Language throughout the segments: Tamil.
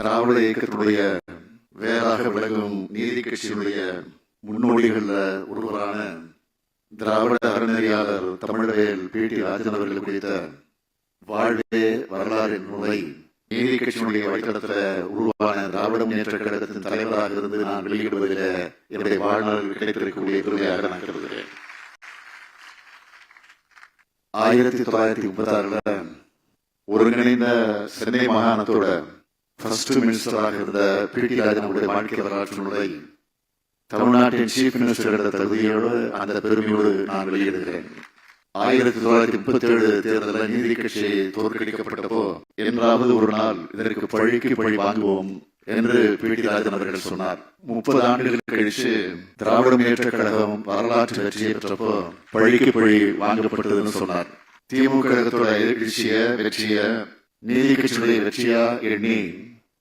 திராவிட இயக்கத்தினுடைய வேறாக விளங்கும் நீதி கட்சியினுடைய முன்னோடிகளில் ஒருவரான திராவிட அறநெறியாளர் தமிழவேல் பி. டி. ராஜன் அவர்கள் குறித்த வாழ்வே வரலாறு நூலை நீதி கட்சியினுடைய வழித்தடத்தில் உருவான திராவிட முன்னேற்ற கழகத்தின் தலைவராக இருந்து நான் வெளியிடுவதில் என்னுடைய வாழ்நாள் கிடைத்திருக்கக்கூடிய பெருமையாக நான் கருதுகிறேன். ஆயிரத்தி தொள்ளாயிரத்தி முப்பத்தி ஆறுல ஒருங்கிணைந்த சென்னை மாகாணத்தோட ஃபர்ஸ்ட் மினிஸ்டராக இருந்த பி டி ராஜனுடைய வாழ்க்கை வரலாற்றினுடைய தமிழ்நாட்டின் சீஃப் மினிஸ்டர் என்ற தகுதியோடு அந்த பெருமையோடு நான் வெளியிடுகிறேன் ஆயிரத்தி தொள்ளாயிரத்தி முப்பத்தி ஏழு தேர்தலில் நீதி கட்சி தோற்கடிக்கப்பட்டப்போ என்றாவது ஒரு நாள் இதற்கு பழிக்கு பழி வாங்குவோம் என்று பி டி ராஜன் அவர்கள் சொன்னார். முப்பது ஆண்டுகள் கழிச்சு திராவிட முன்னேற்ற கழகம் வரலாற்று வெற்றியை பெற்றப்போ பழிக்கு பழி வாங்கப்பட்டதுன்னு சொன்னார். திமுக கழகத்தோட எதிர்கட்சிய வெற்றிய நீதி கட்சியுடைய வெற்றியா எண்ணி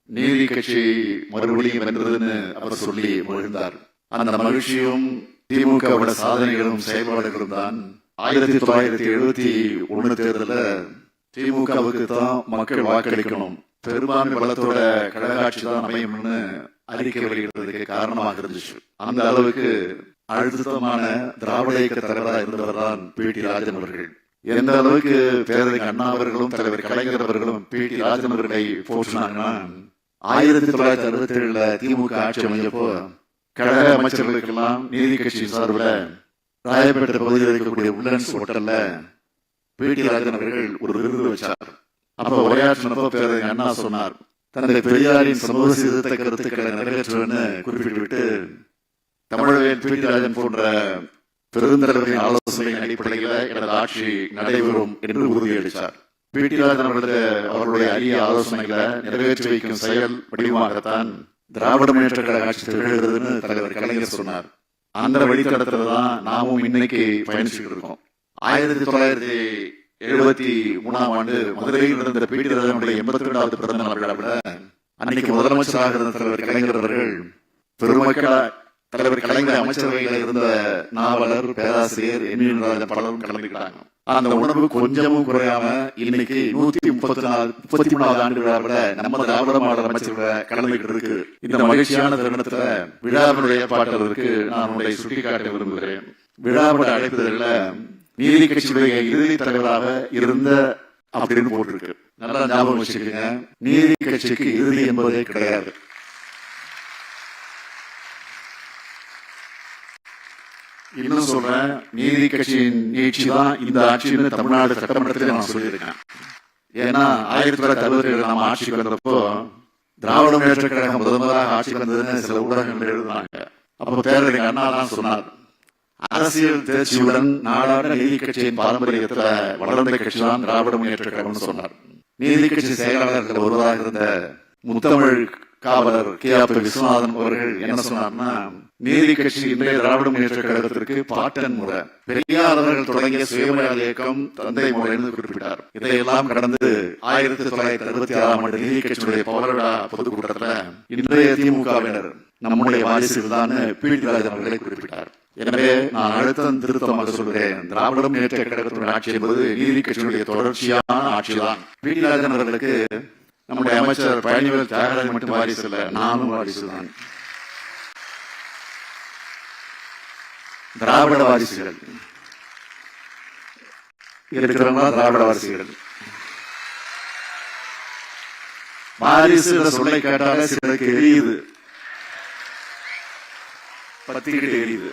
நீதி கட்சி மறுபடியும் வென்றதுன்னு அவர் சொல்லி மகிழ்ந்தார். அந்த மகிழ்ச்சியும் திமுகவோட சாதனைகளும் செயல்பாடுகளும் தான் ஆயிரத்தி தொள்ளாயிரத்தி எழுபத்தி ஒண்ணு தேர்தல திமுகவுக்கு தான் மக்கள் வாக்களிக்கணும். பெரும்பான்மை பலத்தோட கழகாட்சி தான் அமையும்னு அறிக்கை வெளியிடுறதுக்கு காரணமாக இருந்துச்சு. அந்த அளவுக்கு அழுத்தமான திராவிட இயக்க தலைவராக இருந்தவர் தான் பி. டி. ராஜன் அவர்கள். எந்த அளவுக்கு பேரறிஞர் அண்ணா அவர்களும் தலைவர் கலைஞர் அவர்களும் பி. டி. ராஜன் அவர்களை போற்றினாங்கன்னா ஆயிரத்தி தொள்ளாயிரத்தி அறுபத்தி ஏழுல திமுக ஆட்சி அமைஞ்சப்போ கழக அமைச்சர்களுக்கெல்லாம் நீதி கட்சி சார்பில் ராயப்பேட்டை பகுதியில் இருக்கக்கூடிய உல்லன்ஸ் ஹோட்டல்ல பி டி ராஜன் அவர்கள் ஒரு விருது வச்சார். அப்ப உரையாற்றினப்போ பேரறிஞர் அண்ணா சொன்னார். தன்னுடைய பெரியாரின் சமூக சீர்திருத்த கருத்துக்களை நிறைவேற்றுவேன்னு குறிப்பிட்டுவிட்டு தமிழவேல் பி டி ராஜன் போன்ற பெருந்தலைவரின் ஆலோசனை அடிப்படையில் எனது ஆட்சி நடைபெறும் என்று உறுதியளித்தார் பி ராஜன் அவருடைய அரிய ஆலோசனைகளை நிறைவேற்றி வைக்கும் செயல் வடிவமாகத்தான் திராவிட முன்னேற்ற கழக ஆட்சி திகழ்கிறதுன்னு தலைவர் கலைஞர் சொன்னார். அந்த வழித்தடத்துல தான் நாமும் இன்னைக்கு பயணிச்சுட்டு இருக்கோம். ஆயிரத்தி தொள்ளாயிரத்தி எழுபத்தி மூணாம் ஆண்டு மதுரையில் நடந்த பி டி ராஜனுடைய எண்பத்தி ரெண்டாவது பிறந்த நாள் விட அன்னைக்கு முதலமைச்சராக இருந்த தலைவர் கலைஞர் அவர்கள் பெருமக்கள தலைவர் கலைஞர் அமைச்சரவையில் இருந்த நாவலர் பேராசிரியர் என் ராஜா பலரும் கலந்துக்கிட்டாங்க. அந்த உணவு கொஞ்சமும் குறையாம இன்னைக்கு நூத்தி முப்பத்தி நாலு முப்பத்தி மூணாவது ஆண்டு விழாவில் நம்ம திராவிட மாடல் கலந்துகிட்டு இருக்கு. இந்த மகிழ்ச்சியான தருணத்துல விழாவினுடைய பாட்டுவதற்கு நான் உங்களை சுட்டிக்காட்ட விரும்புகிறேன். விழாவோட அழைப்புதல்ல நீதி கட்சியுடைய இறுதி தலைவராக இருந்த அப்படின்னு போட்டிருக்கு. நல்லா ஞாபகம் வச்சுக்கோங்க. நீதி கட்சிக்கு இறுதி என்பதே கிடையாது. இன்னும் சொல்றேன் நீதி கட்சியின் நீட்சி தான் இந்த ஆட்சின்னு தமிழ்நாடு சட்டமன்றத்தில் நான் சொல்லியிருக்கேன். ஏன்னா ஆயிரத்தி தொள்ளாயிரத்தி அறுபத்தி ஏழு நம்ம ஆட்சிக்கு வந்தப்போ திராவிட முன்னேற்ற கழகம் முதல் முதலாக ஆட்சிக்கு வந்ததுன்னு சில ஊடகங்கள் எழுதுனாங்க. அப்போ பேரறிஞர் அண்ணா தான் சொன்னார் அரசியல் தேர்ச்சியுடன் நாடாட நீதி கட்சியின் பாரம்பரியத்தில் வளர்ந்த கட்சி தான் திராவிட முன்னேற்ற கழகம்னு சொன்னார். நீதி கட்சி செயலாளர்கள் ஒருவராக இருந்த முத்தமிழ் காவலர் கே ஆர் பி விஸ்வநாதன் அவர்கள் என்ன சொன்னார்னா நீதி கட்சி இன்றைய திராவிட முன்னேற்ற கழகத்திற்கு பாட்டன் முறை. பெரியார் அவர்கள் தொடங்கிய சுயமரியாதை இயக்கம் தந்தை என்று குறிப்பிட்டார். இதையெல்லாம் கடந்து ஆயிரத்தி தொள்ளாயிரத்தி அறுபத்தி ஆறாம் ஆண்டு நீதி கட்சியுடைய பவரடா பொதுக்கூட்டத்தில் இன்றைய திமுகவினர் நம்முடைய வாரிசுகள் தான் பி. ராஜன் அவர்களை குறிப்பிட்டார். எனவே நான் அழுத்தம் திருத்தமாக சொல்கிறேன். திராவிட முன்னேற்ற கழகத்தினுடைய ஆட்சி என்பது நீதி கட்சியினுடைய தொடர்ச்சியான ஆட்சிதான். பி. ராஜன் அவர்களுக்கு நம்முடைய அமைச்சர் பழனிவேல் தியாகராஜன் மட்டும் வாரிசு இல்லை நானும் வாரிசு தான் திராவிட வாரிசுகள் இருக்கிறவங்க திராவிட வாரிசுகள் வாரிசு சொல்லை கேட்டாலே சிலருக்கு எரியுது. பத்திக்கிட்டு எரியுது.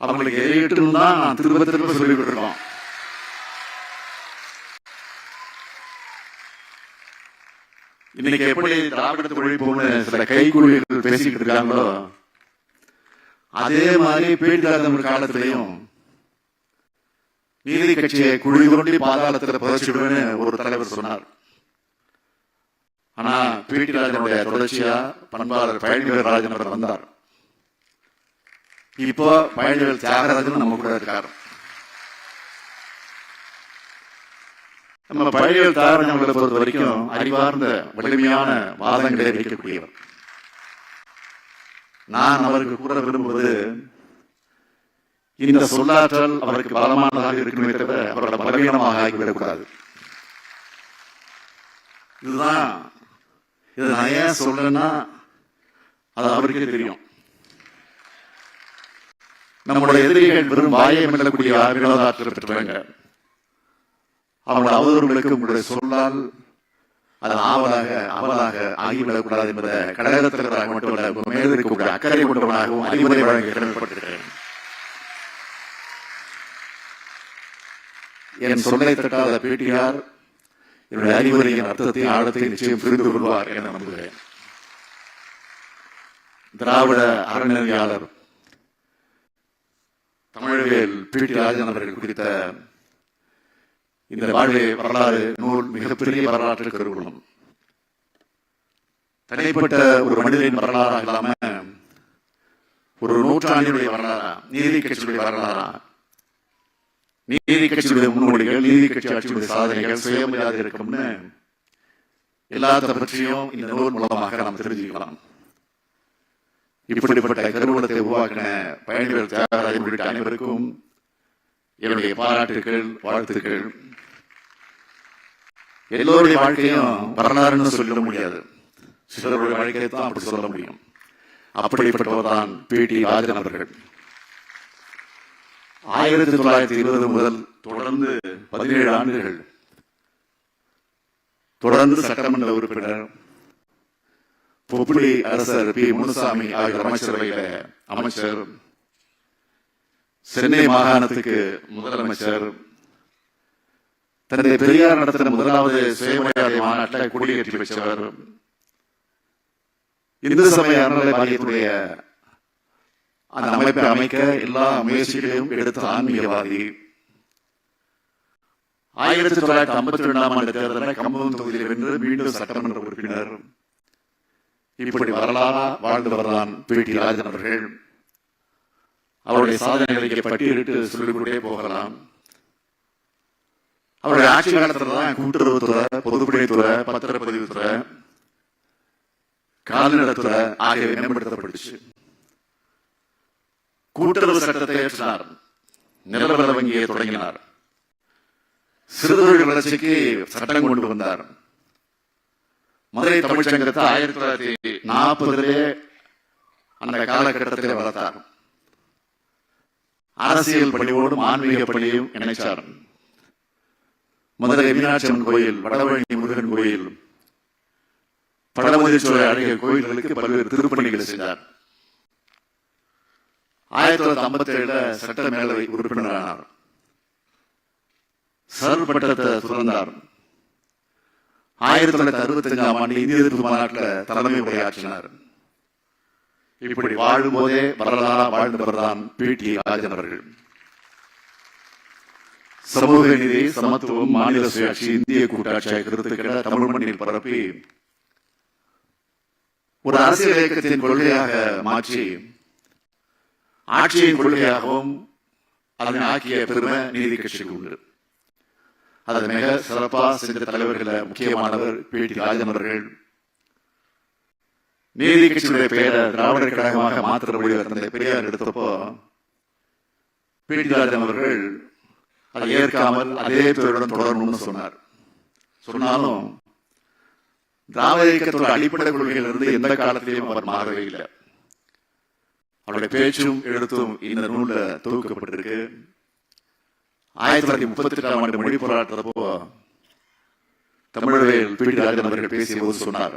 அவங்களுக்கு எரியட்டும் தான் நான் திரும்ப திரும்ப சொல்லிக்கிட்டு இருக்கோம் இன்னைக்கு எப்படி திராவிடத்தை ஒழிப்போம்னு சில கைக்கூலிகள் பேசிக்கிட்டு இருக்காங்களோ அதே மாதிரி பீடிதாதம் காலத்திலையும் நீதி கட்சியை குழி தோண்டி பாதாளத்தில் புதைச்சிடுவேன்னு ஒரு தலைவர் சொன்னார். ஆனா பி. டி. ராஜனுடைய தொடர்ச்சியா பண்பாளர் பழனிவேல் ராஜன் அவர் வந்தார். இப்போ பழனிவேல் தியாகராஜன் நம்ம கூட இருக்கார். நம்ம பழனிவேல் தியாகராஜன் அவர்களை பொறுத்த வரைக்கும் அறிவார்ந்த வலிமையான வாதங்களை வைக்கக்கூடியவர். நான் அவருக்கு கூற விரும்புவது இந்த சொல்லாற்றல் அவருக்கு பலமானதாக இருக்கணும் தவிர அவரோட பலவீனமாக ஆகிவிடக்கூடாது. இதுதான் இது நான் ஏன் சொல்றேன்னா அது அவருக்கே தெரியும். நம்முடைய எதிரிகள் வெறும் வாயை மெல்லக்கூடிய வினோதாற்றல் பெற்றவங்க. அவங்களோட அவதூறுகளுக்கு உங்களுடைய சொல்லால் அது ஆவலாக அவலாக ஆகிவிடக்கூடாது என்பதை கடகத்திற்காக மட்டுமல்ல உங்க இருக்கக்கூடிய அக்கறை கொண்டவனாகவும் அறிவுரை வழங்க கடமைப்பட்டிருக்கிறேன் என் சொல்லை தட்டாத பேட்டியார் என்னுடைய அறிவுரையின் அர்த்தத்தை ஆழத்தை நிச்சயம் புரிந்து கொள்வார் என நம்புகிறேன். திராவிட அறநிலையாளர் தமிழவேல் பி டி ராஜன் அவர்கள் குறித்த இந்த வாழ்வை வரலாறு நூல் மிகப்பெரிய வரலாற்று கருவூலம் தனிப்பட்ட ஒரு மனிதனின் வரலாறாக இல்லாம ஒரு நூற்றாண்டினுடைய வரலாறா? நீதி கட்சியுடைய வரலாறா? நீதி கட்சியுடைய முன்னோடிகள் நீதி கட்சி ஆட்சியுடைய சாதனைகள் சுயமரியாதை இருக்கும்னு எல்லாத்த பற்றியும் இந்த நூல் மூலமாக நாம் தெரிஞ்சுக்கலாம். இப்படிப்பட்ட கருவூலத்தை உருவாக்கின பயணிகள் தியாகராஜன் உள்ளிட்ட அனைவருக்கும் என்னுடைய பாராட்டுகள் வாழ்த்துக்கள். எல்லோருடைய வாழ்க்கையும் வரலாறுன்னு சொல்ல முடியாது. சிலருடைய வாழ்க்கையை தான் அப்படி சொல்ல முடியும். அப்படிப்பட்டவர் தான் பி. டி. ராஜன் அவர்கள். ஆயிரத்தி தொள்ளாயிரத்தி இருபது முதல் தொடர்ந்து பதினேழு ஆண்டுகள். தொடர்ந்து சட்டமன்ற உறுப்பினர் பொப்புளி அரசர் பி. முனுசாமி ஆகியோர் அமைச்சரவையில அமைச்சர். சென்னை மாகாணத்துக்கு முதலமைச்சர். தந்தை பெரியார் நடத்தின முதலாவது சுயமரியாதை மாநாட்டில் கொடியேற்றி வச்சவர் இந்து சமய அறநிலை வாரியத்துடைய அந்த அமைப்பை அமைக்க எல்லா முயற்சிகளையும் எடுத்த ஆன்மீகவாதி. ஆயிரத்தி தொள்ளாயிரத்தி ஐம்பத்தி ரெண்டாம் ஆண்டு தேர்தலில் கம்பம் தொகுதியில் வென்று மீண்டும் சட்டமன்ற உறுப்பினர். இப்படி வரலாறா வாழ்ந்தவர்தான் பி டி ராஜன் அவர்கள். அவருடைய சாதனைகளை பட்டியலிட்டு சொல்லிக்கொண்டே போகலாம். அவருடைய ஆட்சி காலத்துல தான் கூட்டுறவுத்துறை பொதுப்பணித்துறை பத்திரப்பதிவுத்துறை கால்நடைத்துறை ஆகியவை மேம்படுத்தப்பட்டுச்சு. கூட்டுறவு சட்டத்தை ஏற்றினார். நிலவர வங்கியை தொடங்கினார். சிறுதொழில் வளர்ச்சிக்கு சட்டம் கொண்டு வந்தார். மதுரை தமிழ்ச்சங்கத்தை ஆயிரத்தி தொள்ளாயிரத்தி நாற்பதிலே அந்த காலகட்டத்திலே வளர்த்தார். அரசியல் பணியோடும் ஆன்மீக பணியையும் இணைச்சார். மதுரை மீனாட்சி அம்மன் கோயில் வடவழி முருகன் கோயில் பழமுதிர்ச்சோலை அழகிய கோயில்களுக்கு பல்வேறு திருப்பணிகளை செய்தார். ஆயிரத்தி தொள்ளாயிரத்தி ஐம்பத்தி ஏழுல சட்ட மேலவை உறுப்பினரானார். சர் பட்டத்தை துறந்தார் ஆயிரத்தி தொள்ளாயிரத்தி அறுபத்தி அஞ்சாம் ஆண்டு இந்திய எதிர்ப்பு மாநாட்டில் தலைமை உரையாற்றினார். இப்படி வாழும் போதே வரலாறா வாழ்ந்தவர் தான் பி டி ராஜன் அவர்கள். சமூக நீதி சமத்துவம் மாநில சுயாட்சி இந்திய கூட்டாட்சி ஆகிய கருத்துக்களை தமிழ் மண்ணில் பரப்பி ஒரு அரசியல் இயக்கத்தின் கொள்கையாக மாற்றி ஆட்சியின் கொள்கையாகவும் அதனை ஆக்கிய பெருமை நீதி கட்சிக்கு உண்டு. அதை மிக சிறப்பாக செஞ்ச தலைவர்கள முக்கியமானவர் பி. டி. ராஜன் அவர்கள். நீதி கட்சியினுடைய பெயரை திராவிடர் கழகமாக மாற்ற முடிவு தந்தை பெரியார் எடுத்தப்போ பி. டி. ராஜன் அவர்கள் அதை ஏற்காமல் அதே பேருடன் தொடரணும்னு சொன்னார். சொன்னாலும் திராவிட இயக்கத்தோட அடிப்படை கொள்கையிலிருந்து எந்த காலத்திலையும் அவர் மாறவே இல்லை. அவருடைய பேச்சும் எழுத்தும் இந்த நூலில் தொகுக்கப்பட்டிருக்கு. ஆயிரத்தி தொள்ளாயிரத்தி முப்பத்தி எட்டாம் ஆண்டு மொழி போராட்டத்தப்போ தமிழவேல் பி. டி. ராஜன் அவர்கள் பேசிய போது சொன்னார்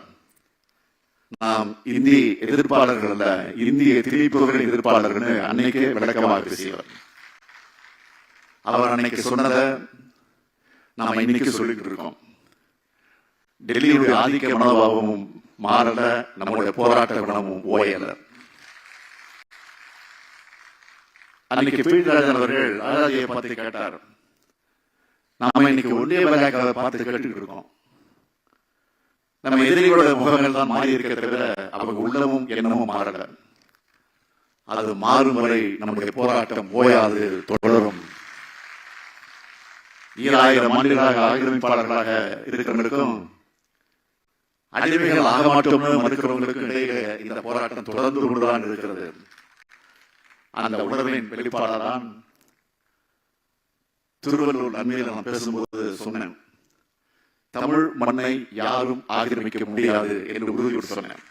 நாம் இந்தி எதிர்ப்பாளர்கள் அல்ல இந்திய திணிப்புகளின் எதிர்ப்பாளர்கள் அன்னைக்கே விளக்கமாக பேசியவர். அவர் அன்னைக்கு சொன்னதை நாம இன்னைக்கு சொல்லிக்கிட்டு இருக்கோம். டெல்லியுடைய ஆதிக்க மனோபாவமும் மாறல நம்மளுடைய போராட்ட குணமும் ஓயல. அன்னைக்கு பீட்டராஜன் அவர்கள் அழகாதியை பார்த்து கேட்டார். நாம இன்னைக்கு ஒன்றிய பாஜகவை பார்த்து கேட்டுக்கிட்டு இருக்கோம். நம்ம எதிரிகளோட முகங்கள் தான் மாறி இருக்க தவிர அவங்க உள்ளமும் எண்ணமும் மாறல. அது மாறும் வரை நம்முடைய போராட்டம் ஓயாது தொடரும். ஈராயிரம் ஆண்டுகளாக ஆக்கிரமிப்பாளர்களாக இருக்கிறவங்களுக்கும் அடிமைகள் ஆக மாட்டோம்னு மறுக்கிறவங்களுக்கும் இடையே இந்த போராட்டம் தொடர்ந்து கொண்டுதான் இருக்கிறது. அந்த உணர்வின் வெளிப்பாடாதான் திருவள்ளூர் நன்மையில் நான் பேசும்போது சொன்னேன். தமிழ் மண்ணை யாரும் ஆக்கிரமிக்க முடியாது என்று உறுதியோடு சொன்னேன்.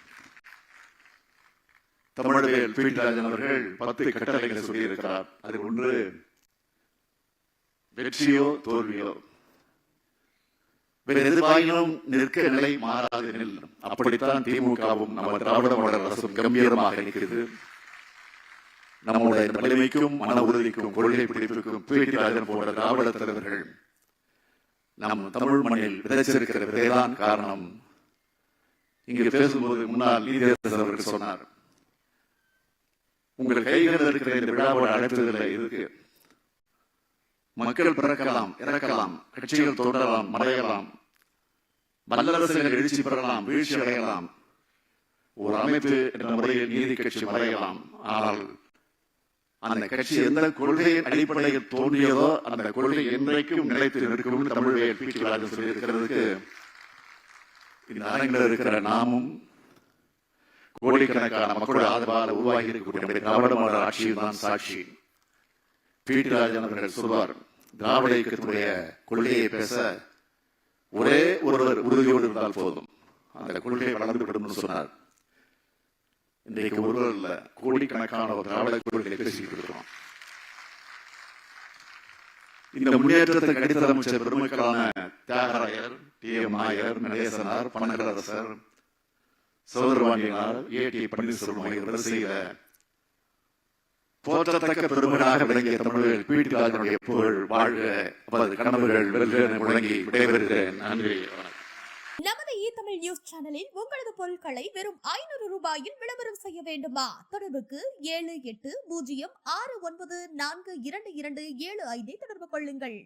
தமிழவேல் பீட்டராஜன் அவர்கள் பத்து கட்டளைகளை சொல்லியிருக்கிறார். அதில் ஒன்று வெற்றியோ தோல்வியோ. வேறு எதுவாயினும் நிற்க நிலை மாறாது நில் அப்படித்தான் திமுகவும் நம்ம திராவிட மாடல் அரசும் கம்பீரமாக நிற்கிறது நம்முடைய வலிமைக்கும் மன உறுதிக்கும் கொள்கை பிடிப்புக்கும் பீட்டராஜன் போன்ற திராவிட தலைவர்கள் நம் தமிழ் மண்ணில் விதைச்சிருக்கிற விதைதான் காரணம். இங்கு பேசும்போது முன்னாள் நீதியரசர் அவர்கள் சொன்னார் உங்கள் கைகளில் இருக்கிற இந்த விழாவோட அழைப்பதில் இருக்கு மக்கள் பிறக்கலாம் இறக்கலாம் கட்சிகள் தோன்றலாம் மறையலாம். வல்லரசுகள் எழுச்சி பெறலாம் வீழ்ச்சி அடையலாம். ஒரு அமைப்பு என்ற முறையில் நீதி கட்சி மறையலாம். ஆனால் அந்த கட்சி எந்த கொள்கையின் அடிப்படையில் தோன்றியதோ அந்த கொள்கை என்றைக்கும் நிலைத்து நிற்கும் தமிழ்வேல் பிடி ராஜன் சொல்லியிருக்கிறதுக்கு இந்த அரங்கில் இருக்கிற நாமும் கோடிக்கணக்கான மக்கள் ஆதரவால் உருவாகி இருக்கக்கூடிய திராவிட மாடல் ஆட்சியில் தான் சாட்சி. பி டி ராஜன் அவர்கள் சொல்வார் திராவிட இயக்கத்தினுடைய கொள்கையை பேச ஒரே ஒருவர் உறுதியோடு இருந்தால் போதும். அந்த கொள்கை வளர்ந்து விடும்னு சொன்னார். இன்றைக்கு ஒருவர் இல்ல கோடிக்கணக்கான ஒரு திராவிட கொள்கையை பேசிக்கிட்டு இருக்கிறோம். இந்த முன்னேற்றத்தை அடித்தளமிச்ச பெருமக்களான Thiyagarayar T M Nair Natesanar Panagarasar Soundarapandiyanar A T Panneerselvam இவர்கள் செய்த போற்றத்தக்க பெருமனாக விளங்கிய தமிழர்கள் பீட்டிராஜனுடைய புகழ் வாழ்க. அவரது கனவுகள் வெல்க முழங்கி விடைபெறுகிறேன். நன்றி. நமது இ தமிழ் நியூஸ் சேனலில் உங்களது பொருட்களை வெறும் ஐநூறு ரூபாயில் விளம்பரம் செய்ய வேண்டுமா? தொடர்புக்கு ஏழு எட்டு பூஜ்ஜியம் ஆறு ஒன்பது நான்கு இரண்டு இரண்டு ஏழு ஐந்தை தொடர்பு கொள்ளுங்கள்.